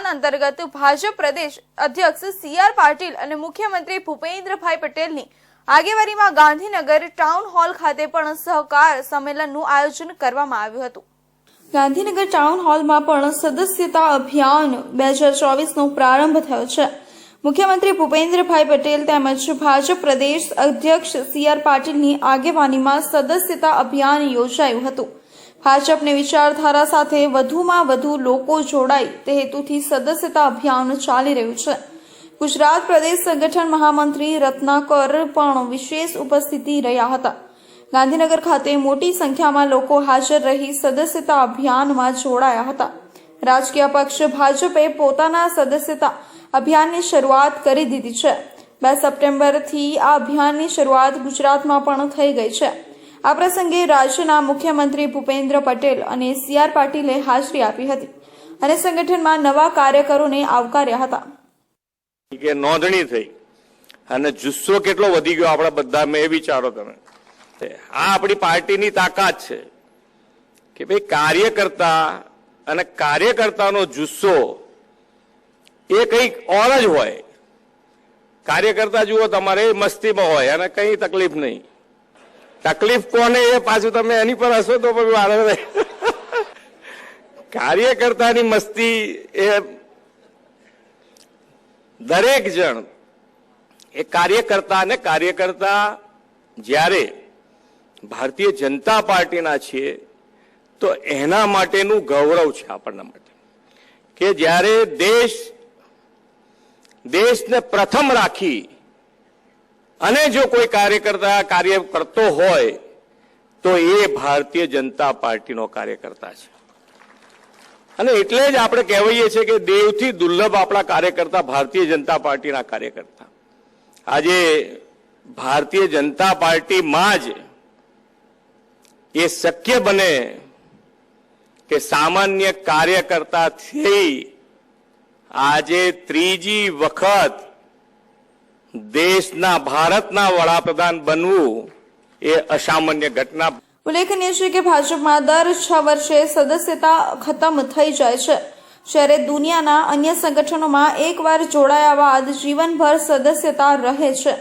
અભિયાન અંતર્ગત ભાજપ પ્રદેશ અધ્યક્ષ સી આર પાટીલ અને મુખ્યમંત્રી ભૂપેન્દ્રભાઈ પટેલની આગેવાનીમાં ગાંધીનગર ટાઉન હોલ ખાતે પણ સહકાર સંમેલનનું આયોજન કરવામાં આવ્યું હતું. ગાંધીનગર ટાઉન હોલમાં પણ સદસ્યતા અભિયાન બે હજાર ચોવીસનો પ્રારંભ થયો છે. મુખ્યમંત્રી ભૂપેન્દ્રભાઈ પટેલ તેમજ ભાજપ પ્રદેશ અધ્યક્ષ સી આર પાટીલની આગેવાનીમાં સદસ્યતા અભિયાન યોજાયું હતું. ભાજપની વિચારધારા સાથે વધુમાં વધુ લોકો જોડાય તે હેતુથી સદસ્યતા અભિયાન ચાલી રહ્યું છે. ગુજરાત પ્રદેશ સંગઠન મહામંત્રી રત્નાકર પણ વિશેષ ઉપસ્થિતિ રહ્યા હતા. ગાંધીનગર ખાતે મોટી સંખ્યામાં લોકો હાજર રહી સદસ્યતા અભિયાનમાં જોડાયા હતા. રાજકીય પક્ષ ભાજપે પોતાના સદસ્યતા અભિયાનની શરૂઆત કરી દીધી છે. બે સપ્ટેમ્બરથી આ અભિયાનની શરૂઆત ગુજરાતમાં પણ થઈ ગઈ છે. આ પ્રસંગે રાજ્યના મુખ્યમંત્રી ભૂપેન્દ્ર પટેલ અને સી આર પાટીલે હાજરી આપી હતી અને સંગઠનમાં નવા કાર્યકરોને આવકાર્યા હતા. કે નોંધણી થઈ અને જુસ્સો કેટલો વધી ગયો આપણા બધા મેં વિચારો તમે. આ આપણી પાર્ટીની તાકાત છે કે ભાઈ કાર્યકર્તા અને કાર્યકર્તાનો જુસ્સો એ કંઈક ઓર જ હોય. કાર્યકર્તા જુઓ તમારે મસ્તીમાં હોય અને કંઈ તકલીફ નહીં. તકલીફ કોને એ પાછું તમે એની પર હશો તો પછી વારે. કાર્યકર્તાની મસ્તી એ દરેક જણ, એ કાર્યકર્તા અને કાર્યકર્તા જ્યારે ભારતીય જનતા પાર્ટીના છીએ, તો એના માટેનું ગૌરવ છે આપણના માટે કે જ્યારે દેશ, દેશને પ્રથમ રાખી અને જો કોઈ કાર્યકર્તા કાર્ય કરતો હોય, તો એ ભારતીય જનતા પાર્ટીનો કાર્યકર્તા છે. અને એટલે જ આપણે કહેવાઈએ છીએ કે દેવથી દુર્લભ આપણા કાર્યકર્તા ભારતીય જનતા પાર્ટીના કાર્યકર્તા. આજે ભારતીય જનતા પાર્ટીમાં જ એ શક્ય બને કે સામાન્ય કાર્યકર્તાથી આજે ત્રીજી વખત દેશના ભારતના વડાપ્રધાન બનવું એ અસામાન્ય ઘટના. ઉલ્લેખનીય છે કે ભાજપમાં દર છ વર્ષે સદસ્યતા ખતમ થઈ જાય છે. જ્યારે દુનિયાના અન્ય સંગઠનોમાં એકવાર જોડાયા બાદ જીવનભર સદસ્યતા રહે છે.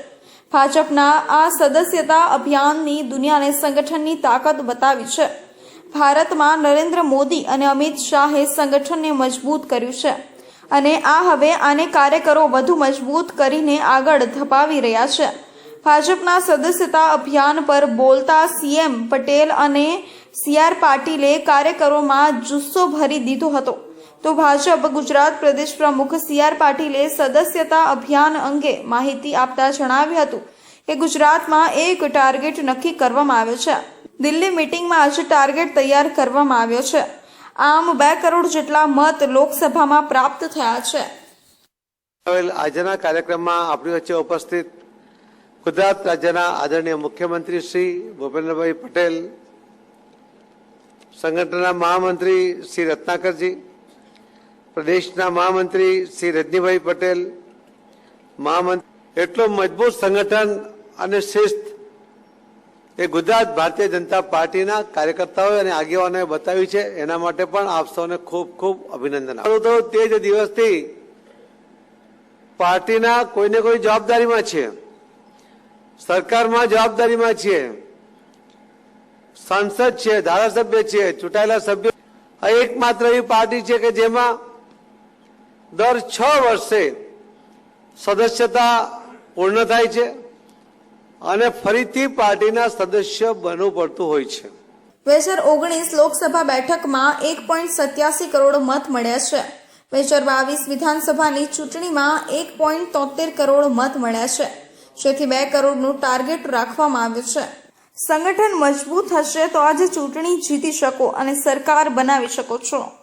ભાજપના આ સદસ્યતા અભિયાનની દુનિયાને સંગઠનની તાકાત બતાવી છે. ભારતમાં નરેન્દ્ર મોદી અને અમિત શાહે સંગઠનને મજબૂત કર્યું છે. અને આ હવે આને કાર્યકરો વધુ મજબૂત કરીને આગળ ધપાવી રહ્યા છે. ભાજપના સદસ્યતા અભિયાન પર બોલતા સીએમ પટેલ અને સીઆર પાટીલે કાર્યકરોમાં જુસ્સો ભરી દીધો હતો. તો ભાજપ ગુજરાત પ્રદેશ પ્રમુખ સીઆર પાટીલે સદસ્યતા અભિયાન અંગે માહિતી આપતા જણાવ્યું હતું કે ગુજરાતમાં એક ટાર્ગેટ નક્કી કરવામાં આવ્યો છે. દિલ્હી મિટિંગમાં આજે ટાર્ગેટ તૈયાર કરવામાં આવ્યો છે. આમ બે કરોડ જેટલા મત લોકસભામાં પ્રાપ્ત થયા છે. આજના કાર્યક્રમમાં આપણી વચ્ચે ઉપસ્થિત ગુજરાત રાજ્યના આદરણીય મુખ્યમંત્રી શ્રી ભૂપેન્દ્રભાઈ પટેલ, સંગઠનના મહામંત્રી શ્રી રત્નાકરજી, પ્રદેશના મહામંત્રી શ્રી રજનીભાઈ પટેલ, મહામંત્રી એટલું મજબૂત સંગઠન અને શિસ્ત એ ગુજરાત ભારતીય જનતા પાર્ટીના કાર્યકર્તાઓ અને આગેવાનોએ બતાવી છે. એના માટે પણ આપ સૌને ખૂબ ખૂબ અભિનંદન તો તે જ દિવસથી પાર્ટીના કોઈને કોઈ જવાબદારીમાં છે? સરકારમાં જવાબદારીમાં છીએ સાંસદ છે, ધારાસભ્ય છે, ચૂંટાયેલા સભ્યો? આ એકમાત્ર એવી પાર્ટી છે કે જેમાં દર છ વર્ષે સદસ્યતા પૂર્ણ થાય છે. અને ફરીથી પાર્ટીના સદસ્ય બનવું પડતું હોય છે. બે હજાર ઓગણીસ લોકસભા બેઠકમાં એક પોઈન્ટ સત્યાસી કરોડ મત મળ્યા છે. બે હજાર બાવીસ વિધાનસભાની ચૂંટણીમાં એક પોઈન્ટ તોતેર કરોડ મત મળ્યા છે. જેથી બે કરોડનું ટાર્ગેટ રાખવામાં આવ્યું છે. સંગઠન મજબૂત હશે તો આજે ચૂંટણી જીતી શકો અને સરકાર બનાવી શકો છો.